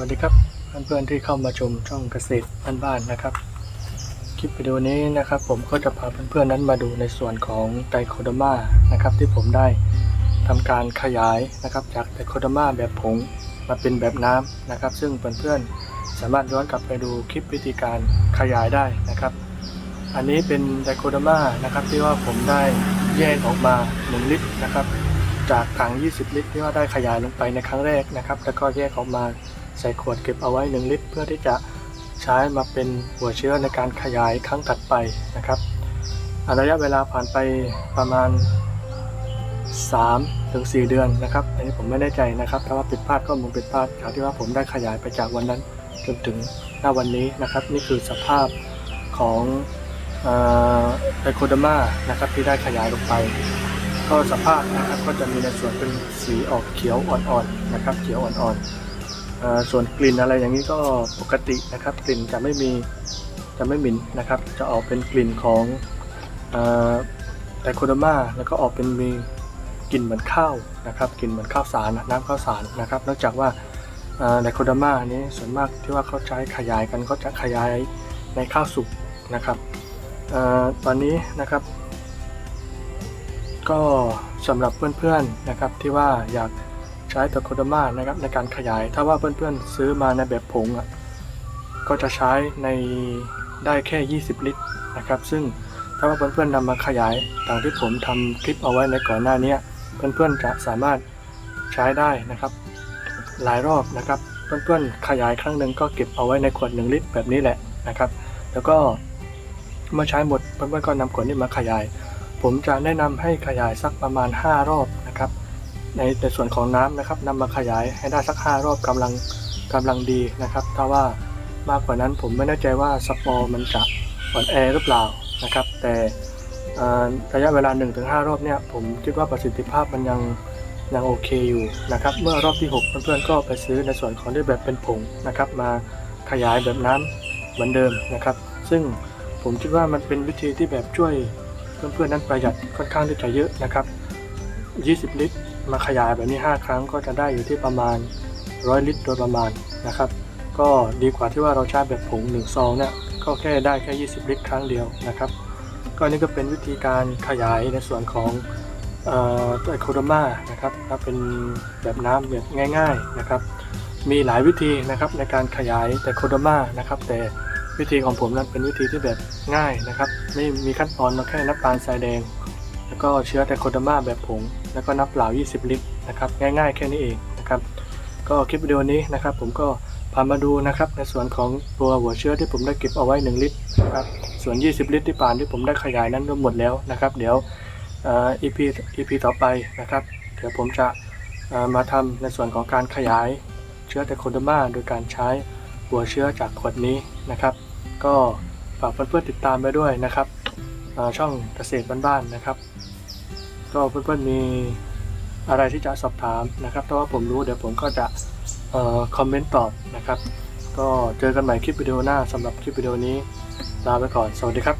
วัสดีครับเพื่อนๆที่เข้ามาชมช่องเกษตรบ้านๆนะครับ คลิปวิดีโอนี้นะครับ ผมก็จะพาเพื่อนๆนั้นมาดูในส่วนของไดโคโดมานะครับที่ผมได้ทำการขยายนะครับจากไดโคโดมาแบบผงมาเป็นแบบน้ำนะครับ ซึ่งเพื่อนๆสามารถย้อนกลับไปดูคลิปวิธีการขยายได้นะครับ อันนี้เป็นไดโคโดมานะครับที่ว่าผมได้แยกออกมา 1 ลิตรนะครับ จากถัง 20 ลิตรที่ว่าได้ขยายลงไปในครั้งแรกนะครับ แล้วก็แยกออกมา ใส่ขวดเก็บเอาไว้ 1 ลิตร เพื่อที่จะใช้มาเป็นหัวเชื้อในการขยายครั้งถัดไปนะครับอ่าระยะเวลาผ่านไปประมาณ3-4ถึง 4 เดือนนะครับอันนี้ผมไม่แน่ใจนะครับถ้าว่าผิดพลาดก็มูลผิดพลาดจากที่ว่าผมได้ขยายไปจากวันนั้นจนถึงหน้าวันนี้นะครับ นี่คือสภาพของไดโคดามานะครับที่ได้ขยายลงไป ก็สภาพนะครับก็จะมีในส่วนเป็นสีออกเขียวอ่อนๆนะครับ เขียวอ่อนๆ ส่วนกลิ่นอะไรอย่างนี้ก็ปกตินะครับ กลิ่นจะไม่มีจะไม่หม็นนะครับ จะออกเป็นกลิ่นของไดโคดามาแล้วก็ออกเป็นมีกลิ่นเหมือนข้าวนะครับกลิ่นเหมือนข้าวสารน้ำข้าวสารนะครับนอกจากว่าไดโคดามานี้ส่วนมากที่ว่าเขาใช้ขยายกันเขาจะขยายในข้าวสุกนะครับอตอนนี้นะครับ ก็สำหรับเพื่อนๆนะครับที่ว่าอยาก ใช้ตะโคดามานะครับในการขยาย ถ้าว่าเพื่อนๆซื้อมาในแบบผงอะก็จะใช้ในได้แค่ 20 ลิตรนะครับ ซึ่งถ้าว่าเพื่อนๆนำมาขยายตามที่ผมทำคลิปเอาไว้ในก่อนหน้านี้เพื่อนๆจะสามารถใช้ได้นะครับ หลายรอบนะครับ เพื่อนๆขยายครั้งหนึ่งก็เก็บเอาไว้ในขวด 1 ลิตรแบบนี้แหละนะครับ แล้วก็เมื่อใช้หมดเพื่อนๆก็นำขวดนี้มาขยาย ผมจะแนะนำให้ขยายสักประมาณ 5 รอบ ในในส่วนของน้ำนะครับนำมาขยายให้ได้สัก 5 รอบกำลังกำลังดีนะครับ ถ้าว่ามากกว่านั้นผมไม่แน่ใจว่าสปอร์มันจะอ่อนแอหรือเปล่านะครับ แต่ระยะเวลา 1-5 รอบเนี่ยผมคิดว่าประสิทธิภาพมันยังยังโอเคอยู่นะครับ เมื่อรอบที่ 6 เพื่อนๆก็ไปซื้อในส่วนของที่แบบเป็นผงนะครับ มาขยายแบบน้ำเหมือนเดิมนะครับ ซึ่งผมคิดว่ามันเป็นวิธีที่แบบช่วยเพื่อนๆนั้นประหยัดค่อนข้างที่จะเยอะนะครับ 20 ลิตร มาขยายแบบนี้ 5 ครั้งก็จะได้อยู่ที่ประมาณ 100 ลิตรโดยประมาณนะครับ ก็ดีกว่าที่ว่าเราใช้แบบผง1ซองเนี่ยก็แค่ได้แค่ 20 ลิตรครั้งเดียวนะครับ ก็นี่ก็เป็นวิธีการขยายในส่วนของไอโคโดมานะครับถ้าเป็นแบบน้ำแบบง่าย ๆนะครับ มีหลายวิธีนะครับในการขยายไดโคโดมานะครับ แต่วิธีของผมนั้นเป็นวิธีที่แบบง่ายนะครับ ไม่มีขั้นตอนมาแค่น้ำตาลทรายแดง แล้วก็เชื้อไดโคโดมาแบบผง แล้วก็น้ำเปล่า 20 ลิตรนะครับง่ายๆ แค่นี้เองนะครับก็คลิปวิดีโอนี้นะครับผมก็พามาดูนะครับในส่วนของตัวหัวเชื้อที่ผมได้เก็บเอาไว้ 1 ลิตรนะครับส่วน 20 ลิตรที่ผ่านที่ผมได้ขยายนั้นรวมหมดแล้วนะครับ เดี๋ยวเอ่อ EP EP ต่อไปนะครับเดี๋ยวผมจะมาทำในส่วนของการขยายเชื้อไดโคโดมาโดยการใช้หัวเชื้อจากขวดนี้นะครับ ก็ฝากเพื่อนๆติดตามไปด้วยนะครับช่องเกษตรบ้านๆนะครับ ก็เพื่อนๆมีอะไรที่จะสอบถามนะครับถ้าว่าผมรู้เดี๋ยวผมก็จะออคอมเมนต์ตอบนะครับ ก็เจอกันใหม่คลิปวิดีโอหน้าสำหรับคลิปวิดีโอนี้ลาไปก่อน สวัสดีครับ